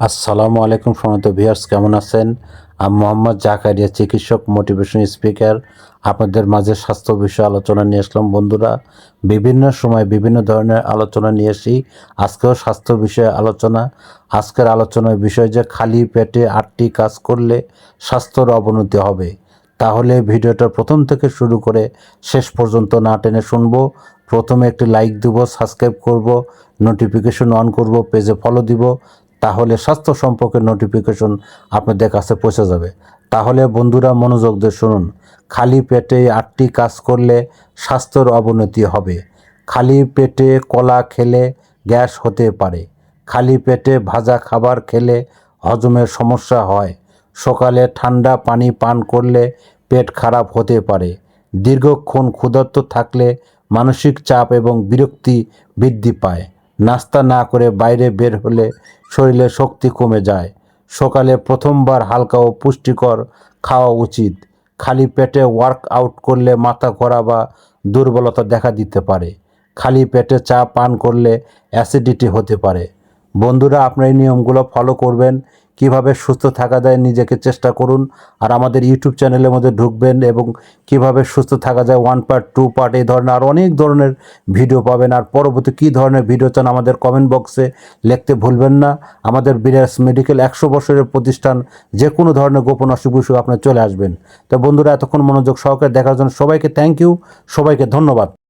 আসসালামু আলাইকুম সমত ভিউয়ার্স, কেমন আছেন? আমি মোহাম্মদ জাকারিয়া, চিকিৎসক মোটিভেশন স্পিকার আপনাদের মাঝে স্বাস্থ্য বিষয়ে আলোচনা নিয়ে আসলাম। বন্ধুরা, বিভিন্ন সময় বিভিন্ন ধরনের আলোচনা নিয়ে আসি। আজকেও স্বাস্থ্য বিষয়ে আলোচনা। আজকের আলোচনার বিষয় যে খালি পেটে আটটি কাজ করলে স্বাস্থ্যর অবনতি হবে। তাহলে ভিডিওটা প্রথম থেকে শুরু করে শেষ পর্যন্ত না টেনে শুনব। প্রথমে একটি লাইক দিব সাবস্ক্রাইব করব নোটিফিকেশন অন করব পেজে ফলো দিব। তাহলে স্বাস্থ্য সম্পর্কে নোটিফিকেশন আপনাদের কাছে পৌঁছে যাবে। তাহলে বন্ধুরা মনোযোগ দিয়ে শুনুন। খালি পেটে আটটি কাজ করলে স্বাস্থ্যের অবনতি হবে। খালি পেটে কলা খেলে গ্যাস হতে পারে। খালি পেটে ভাজা খাবার খেলে হজমের সমস্যা হয়। সকালে ঠান্ডা পানি পান করলে পেট খারাপ হতে পারে। দীর্ঘক্ষণ ক্ষুধার্ত থাকলে মানসিক চাপ এবং বিরক্তি বৃদ্ধি পায়। নাস্তা না করে বাইরে বের হলে শরীরে শক্তি কমে যায়। সকালে প্রথমবার হালকা ও পুষ্টিকর খাওয়া উচিত। খালি পেটে ওয়ার্ক আউট করলে মাথা ঘোরা বা দুর্বলতা দেখা দিতে পারে। খালি পেটে চা পান করলে অ্যাসিডিটি হতে পারে। বন্ধুরা, আপনার এই নিয়মগুলো ফলো করবেন। কীভাবে সুস্থ থাকা যায় নিজেকে চেষ্টা করুন। আর আমাদের ইউটিউব চ্যানেলের মধ্যে ঢুকবেন এবং কীভাবে সুস্থ থাকা যায় ওয়ান পার্ট টু পার্ট এই ধরনের আর অনেক ধরনের ভিডিও পাবেন। আর পরবর্তী কী ধরনের ভিডিও চান আমাদের কমেন্ট বক্সে লিখতে ভুলবেন না। আমাদের বিরাস মেডিকেল একশো বছরের প্রতিষ্ঠান যে কোনো ধরনের গোপন অসুখ বিসুখ আপনার চলে আসবেন। তো বন্ধুরা, এতক্ষণ মনোযোগ সহকারে দেখার জন্য সবাইকে থ্যাংক ইউ সবাইকে ধন্যবাদ।